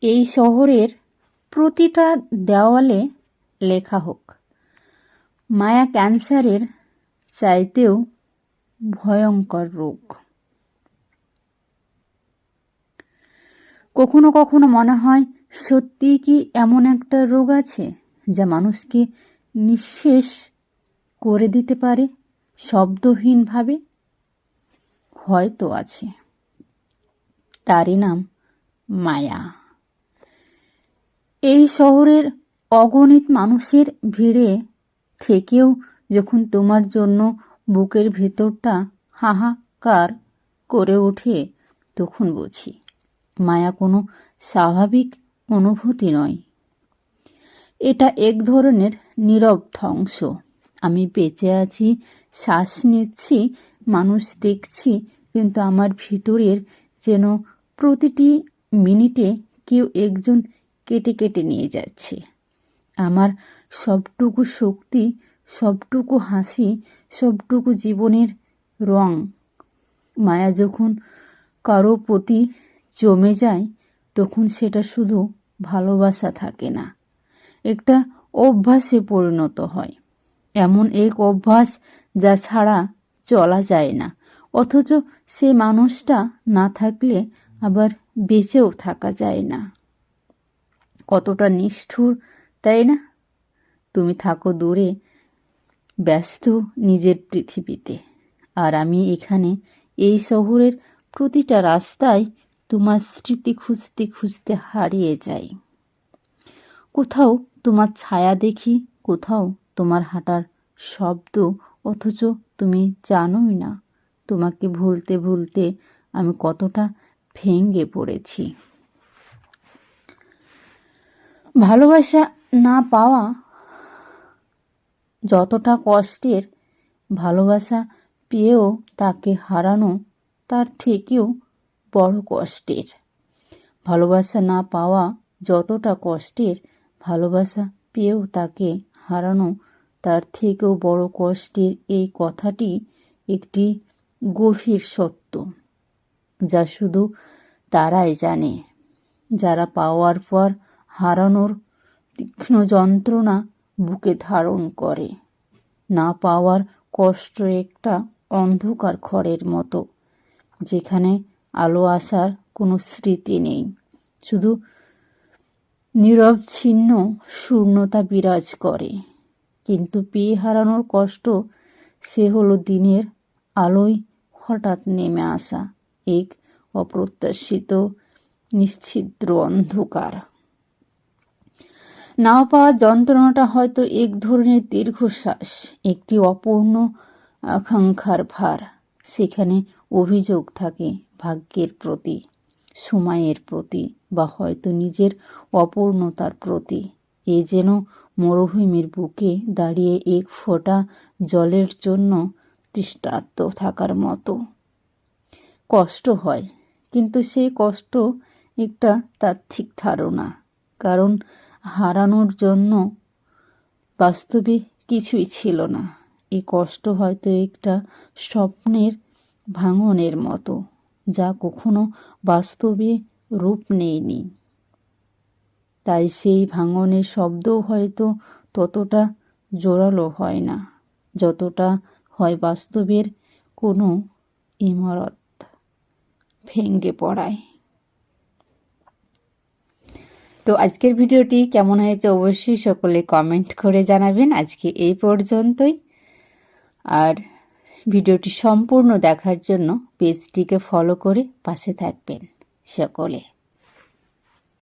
এই শহরের প্রতিটা দেওয়ালে লেখা হোক। মায়া ক্যান্সারের চাইতেও ভয়ঙ্কর রোগ। কখনো কখনো মনে হয়, সত্যিই কি এমন একটা রোগ আছে যা মানুষকে নিঃশেষ করে দিতে পারে, শব্দহীনভাবে? হয়তো আছে। তারই নাম মায়া। শহরের অগণিত মানুষের ভিড়ে থেকেও যখন তোমার জন্য বুকের ভেতরটা হাহাকার করে ওঠে, তখন বুঝি মায়া কোনো স্বাভাবিক অনুভূতি নয়। এটা এক ধরনের নীরব ধ্বংস। আমি বেঁচে আছি, শ্বাস নিচ্ছি, মানুষ দেখছি, কিন্তু আমার ভিতরের যেন প্রতিটি মিনিটে কেউ একজন কেটে কেটে নিয়ে যাচ্ছে। আমার সবটুকু শক্তি, সবটুকু হাসি, সবটুকু জীবনের রং। মায়া যখন কারও প্রতি জমে যায়, তখন সেটা শুধু ভালোবাসা থাকে না। একটা অভ্যাসে পরিণত হয়। এমন এক অভ্যাস যা ছাড়া চলা যায় না। অথচ সে মানুষটা না থাকলে আবার বেঁচেও থাকা যায় না। কতটা নিষ্ঠুর, তাই না? তুমি থাকো দূরে, ব্যস্ত নিজের পৃথিবীতে। আর আমি এখানে, এই শহরের প্রতিটা রাস্তায় তোমার স্মৃতি খুঁজতে খুঁজতে হারিয়ে যাই। কোথাও তোমার ছায়া দেখি, কোথাও তোমার হাঁটার শব্দ, অথচ তুমি জানোই না। তোমাকে ভুলতে ভুলতে আমি কতটা ভেঙ্গে পড়েছি। ভালোবাসা না পাওয়া যতটা কষ্টের ভালোবাসা পেয়েও তাকে হারানো, তার থেকেও বড় কষ্টের। ভালোবাসা না পাওয়া যতটা কষ্টের ভালোবাসা পেয়েও তাকে হারানো, তার থেকেও বড় কষ্টের এই কথাটি একটি গভীর সত্য, যা শুধু তারাই জানে। যারা পাওয়ার পর হারানোর তীক্ষ্ণ যন্ত্রণা বুকে ধারণ করে। না পাওয়ার কষ্ট একটা অন্ধকার ঘরের মতো, যেখানে আলো আসার কোনো স্মৃতি নেই। শুধু নীরব ছিন্ন শূন্যতা বিরাজ করে। কিন্তু পেয়ে হারানোর কষ্ট, সে হলো দিনের আলোয় হঠাৎ নেমে আসা এক অপ্রত্যাশিত নিশ্ছিদ্র অন্ধকার। না পাওয়ার যন্ত্রণাটা হয়তো এক ধরনের দীর্ঘশ্বাস, একটি অপূর্ণ আকাঙ্ক্ষার ভার। সেখানে অভিযোগ থাকে ভাগ্যের প্রতি, সময়ের প্রতি, বা হয়তো নিজের অপূর্ণতার প্রতি। এ যেন মরুভূমির বুকে দাঁড়িয়ে এক ফোঁটা জলের জন্য তৃষ্ণার্ত থাকার মতো। কষ্ট হয়, কিন্তু সেই কষ্ট একটা তাত্ত্বিক ধারণা। কারণ হারানোর জন্য বাস্তবে কিছুই ছিল না। এই কষ্ট হয়তো একটা স্বপ্নের ভাঙনের মতো, যা কখনো বাস্তবে রূপ নেয়নি। তাই সেই ভাঙনের শব্দও হয়তো ততটা জোরালো হয় না, যতটা হয় বাস্তবের কোনো ইমারত ভেঙ্গে পড়ায়। তো আজকের ভিডিওটি কেমন হয়েছে অবশ্যই সকলে কমেন্ট করে জানাবেন। আজকে এই পর্যন্তই। আর ভিডিওটি সম্পূর্ণ দেখার জন্য পেজটিকে ফলো করে পাশে থাকবেন সকলে।